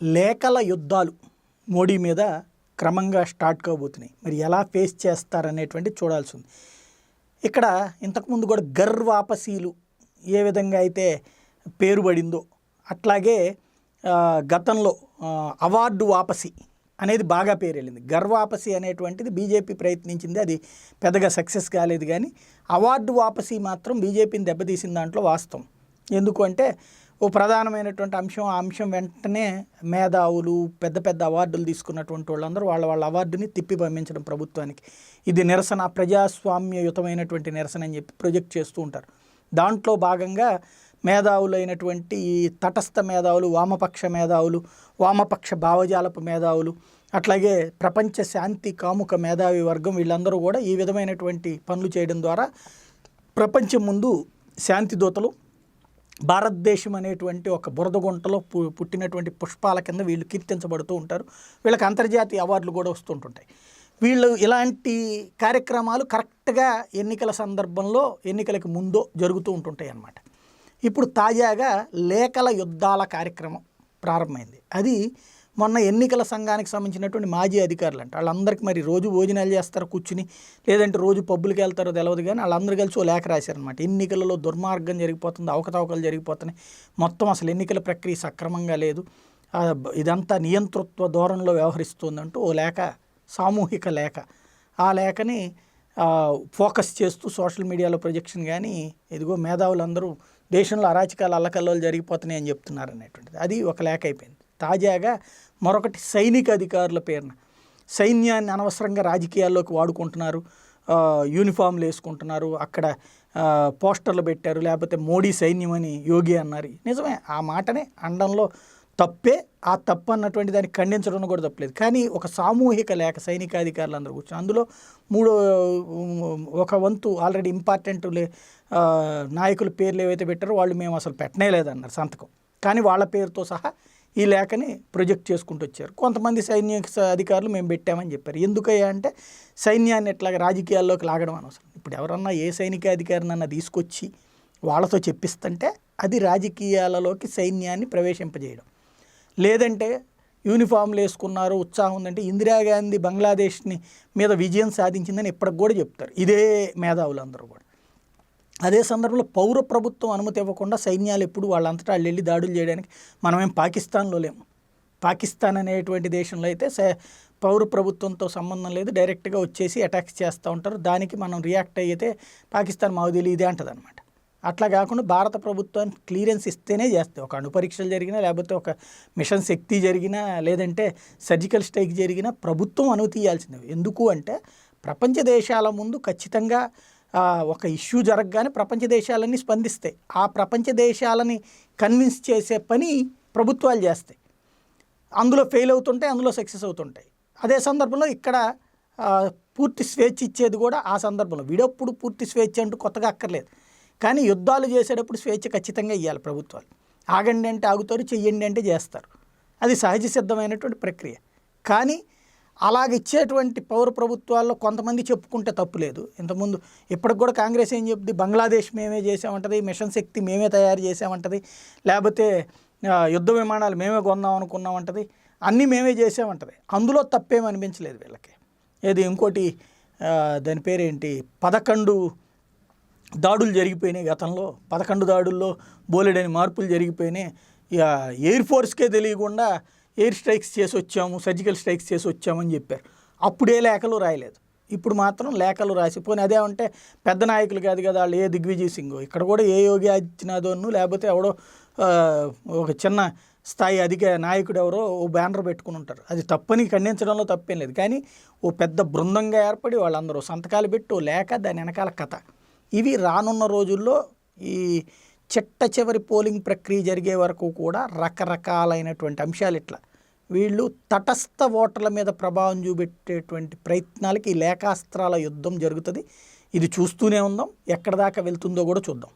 లేఖల యుద్ధాలు మోడీ మీద క్రమంగా స్టార్ట్ కాబోతున్నాయి. మరి ఎలా ఫేస్ చేస్తారనేటువంటి చూడాల్సి ఉంది. ఇక్కడ ఇంతకుముందు కూడా గర్ వాపసీలు ఏ విధంగా అయితే పేరు పడిందో అట్లాగే గతంలో అవార్డు వాపసి అనేది బాగా పేరు వెళ్ళింది గర్వాపసి అనేటువంటిది బీజేపీ ప్రయత్నించింది. అది పెద్దగా సక్సెస్ కాలేదు కానీ అవార్డు వాపసి మాత్రం బీజేపీని దెబ్బతీసిన దాంట్లో వాస్తవం. ఎందుకు అంటే ఓ ప్రధానమైనటువంటి అంశం ఆ అంశం వెంటనే మేధావులు పెద్ద పెద్ద అవార్డులు తీసుకున్నటువంటి వాళ్ళందరూ వాళ్ళ వాళ్ళ అవార్డుని తిప్పి పంపించడం ప్రభుత్వానికి. ఇది నిరసన ప్రజాస్వామ్యయుతమైనటువంటి నిరసన అని చెప్పి ప్రొజెక్ట్ చేస్తూ ఉంటారు. దాంట్లో భాగంగా మేధావులైనటువంటి ఈ తటస్థ మేధావులు వామపక్ష మేధావులు వామపక్ష భావజాలపు మేధావులు అట్లాగే ప్రపంచ శాంతి కాముక మేధావి వర్గం వీళ్ళందరూ కూడా ఈ విధమైనటువంటి పనులు చేయడం ద్వారా ప్రపంచం ముందు శాంతి దూతలు భారతదేశం అనేటువంటి ఒక బురద గుంటలో పు- పుట్టినటువంటి పుష్పాల కింద వీళ్ళు కీర్తించబడుతూ ఉంటారు. వీళ్ళకి అంతర్జాతీయ అవార్డులు కూడా వస్తుంటుంటాయి. వీళ్ళు ఇలాంటి కార్యక్రమాలు కరెక్ట్గా ఎన్నికల సందర్భంలో ఎన్నికలకు ముందో జరుగుతూ ఉంటుంటాయి అన్నమాట. ఇప్పుడు తాజాగా లేఖల యుద్ధాల కార్యక్రమం ప్రారంభమైంది. అది మొన్న ఎన్నికల సంఘానికి సంబంధించినటువంటి మాజీ అధికారులు అంట వాళ్ళందరికీ మరి రోజు భోజనాలు చేస్తారు కూర్చుని? లేదంటే రోజు పబ్బులకి వెళ్తారో తెలియదు కానీ వాళ్ళందరూ కలిసి ఓ లేఖ రాశారనమాట ఎన్నికలలో దుర్మార్గం జరిగిపోతుంది అవకతవకలు జరిగిపోతున్నాయి. మొత్తం అసలు ఎన్నికల ప్రక్రియ సక్రమంగా లేదు. ఇదంతా నియంతృత్వ ధోరణిలో వ్యవహరిస్తుందంటూ ఓ లేఖ సామూహిక లేఖ. ఆ లేఖని ఫోకస్ చేస్తూ సోషల్ మీడియాలో ప్రొజెక్షన్ కానీ ఇదిగో మేధావులందరూ దేశంలో అరాచకాలు అల్లకల్లోలు జరిగిపోతున్నాయి అని చెప్తున్నారు అనేటువంటిది. అది ఒక లేఖ అయిపోయింది. తాజాగా మరొకటి సైనిక అధికారుల పేరున. సైన్యాన్ని అనవసరంగా రాజకీయాల్లోకి వాడుకుంటున్నారు. యూనిఫామ్లు వేసుకుంటున్నారు. అక్కడ పోస్టర్లు పెట్టారు. లేకపోతే మోడీ సైన్యం అని యోగి అన్నారు. నిజమే ఆ మాటనే అండంలో తప్పే ఆ తప్పు అన్నటువంటి దాన్ని ఖండించడం కూడా తప్పలేదు. కానీ ఒక సామూహిక లేఖ సైనికాధికారులు అందరూ కూర్చొని అందులో మూడో ఒక వంతు ఆల్రెడీ ఇంపార్టెంట్ లే నాయకుల పేర్లు ఏవైతే పెట్టారో వాళ్ళు మేము అసలు పెట్టనే లేదన్నారు సంతకం. కానీ వాళ్ళ పేరుతో సహా ఈ లేఖని ప్రొజెక్ట్ చేసుకుంటూ వచ్చారు. కొంతమంది సైన్య అధికారులు మేము పెట్టామని చెప్పారు. ఎందుకయ్యా అంటే సైన్యాన్ని ఇట్లా రాజకీయాల్లోకి లాగడం అనవసరం. ఇప్పుడు ఎవరన్నా ఏ సైనిక అధికారినన్నా తీసుకొచ్చి వాళ్ళతో చెప్పిస్తుంటే అది రాజకీయాలలోకి సైన్యాన్ని ప్రవేశింపజేయడం. లేదంటే యూనిఫామ్లు వేసుకున్నారు ఉత్సాహం ఉందంటే ఇందిరాగాంధీ బంగ్లాదేశ్ని మీద విజయం సాధించిందని ఇప్పటికి కూడా చెప్తారు. ఇదే మేధావులందరూ కూడా. అదే సందర్భంలో పౌర ప్రభుత్వం అనుమతి ఇవ్వకుండా సైన్యాలు ఎప్పుడు వాళ్ళంతటా వాళ్ళు వెళ్ళి దాడులు చేయడానికి మనమేం పాకిస్తాన్లో లేము. పాకిస్తాన్ అనేటువంటి దేశంలో అయితే స- పౌర ప్రభుత్వంతో సంబంధం లేదు. డైరెక్ట్గా వచ్చేసి అటాక్స్ చేస్తూ ఉంటారు. దానికి మనం రియాక్ట్ అయితే పాకిస్తాన్ మాకు తెలియదు ఇదే అంటది అనమాట అట్లా కాకుండా భారత ప్రభుత్వానికి క్లియరెన్స్ ఇస్తేనే చేస్తాయి. ఒక అణు పరీక్షలు జరిగినా లేకపోతే ఒక మిషన్ శక్తి జరిగినా లేదంటే సర్జికల్ స్ట్రైక్ జరిగినా ప్రభుత్వం అనుమతి ఇవ్వాల్సిందే. ఎందుకు అంటే ప్రపంచ దేశాల ముందు ఖచ్చితంగా ఒక ఇష్యూ జరగగానే ప్రపంచ దేశాలన్నీ స్పందిస్తాయి. ఆ ప్రపంచ దేశాలని కన్విన్స్ చేసే పని ప్రభుత్వాలు చేస్తాయి. అందులో ఫెయిల్ అవుతుంటాయి అందులో సక్సెస్ అవుతుంటాయి. అదే సందర్భంలో ఇక్కడ పూర్తి స్వేచ్ఛ ఇచ్చేది కూడా ఆ సందర్భంలో. వీడప్పుడు పూర్తి స్వేచ్ఛ అంటూ కొత్తగా అక్కర్లేదు. కానీ యుద్ధాలు చేసేటప్పుడు స్వేచ్ఛ ఖచ్చితంగా ఇవ్వాలి ప్రభుత్వాలు. ఆగండి అంటే ఆగుతారు చెయ్యండి అంటే చేస్తారు. అది సహజ సిద్ధమైనటువంటి ప్రక్రియ. కానీ అలాగ ఇచ్చేటువంటి పౌర ప్రభుత్వాల్లో కొంతమంది చెప్పుకుంటే తప్పు లేదు ఇంతకుముందు ఇప్పటికి కూడా కాంగ్రెస్ ఏం చెప్తుంది బంగ్లాదేశ్ మేమే చేసామంటది మిషన్ శక్తి మేమే తయారు చేసామంటది లేకపోతే యుద్ధ విమానాలు మేమే కొందాం అనుకున్నామంటది అన్నీ మేమే చేసామంటది అందులో తప్పేం అనిపించలేదు వీళ్ళకి. ఏది ఇంకోటి దాని పేరేంటి? పదకొండు దాడులు జరిగిపోయినాయి గతంలో. పదకొండు దాడుల్లో బోలెడని మార్పులు జరిగిపోయినాయి. ఇక ఎయిర్ ఫోర్స్కే తెలియకుండా ఎయిర్ స్ట్రైక్స్ చేసి వచ్చాము సర్జికల్ స్ట్రైక్స్ చేసి వచ్చామని చెప్పారు. అప్పుడే లేఖలు రాయలేదు. ఇప్పుడు మాత్రం లేఖలు రాసి పోనీ అదే అంటే పెద్ద నాయకులు కాదు కదా వాళ్ళు ఏ దిగ్విజయ్ సింగ్? ఇక్కడ కూడా ఏ యోగి ఆదిత్యనాథ్ను లేకపోతే ఎవడో ఒక చిన్న స్థాయి అధిక నాయకుడు ఎవరో ఓ బ్యానర్ పెట్టుకుని ఉంటారు. అది తప్పని ఖండించడంలో తప్పేం లేదు. కానీ ఓ పెద్ద బృందంగా ఏర్పడి వాళ్ళందరూ సంతకాలు పెట్టి ఓ లేఖ దాని వెనకాల కథ. ఇవి రానున్న రోజుల్లో ఈ చిట్ట చివరి పోలింగ్ ప్రక్రియ జరిగే వరకు కూడా రకరకాలైనటువంటి అంశాలు ఇట్లా వీళ్ళు తటస్థ ఓటర్ల మీద ప్రభావం చూపెట్టేటువంటి ప్రయత్నాలకి ఈ లేఖాస్త్రాల యుద్ధం జరుగుతుంది. ఇది చూస్తూనే ఉందాం. ఎక్కడ దాకా వెళ్తుందో కూడా చూద్దాం.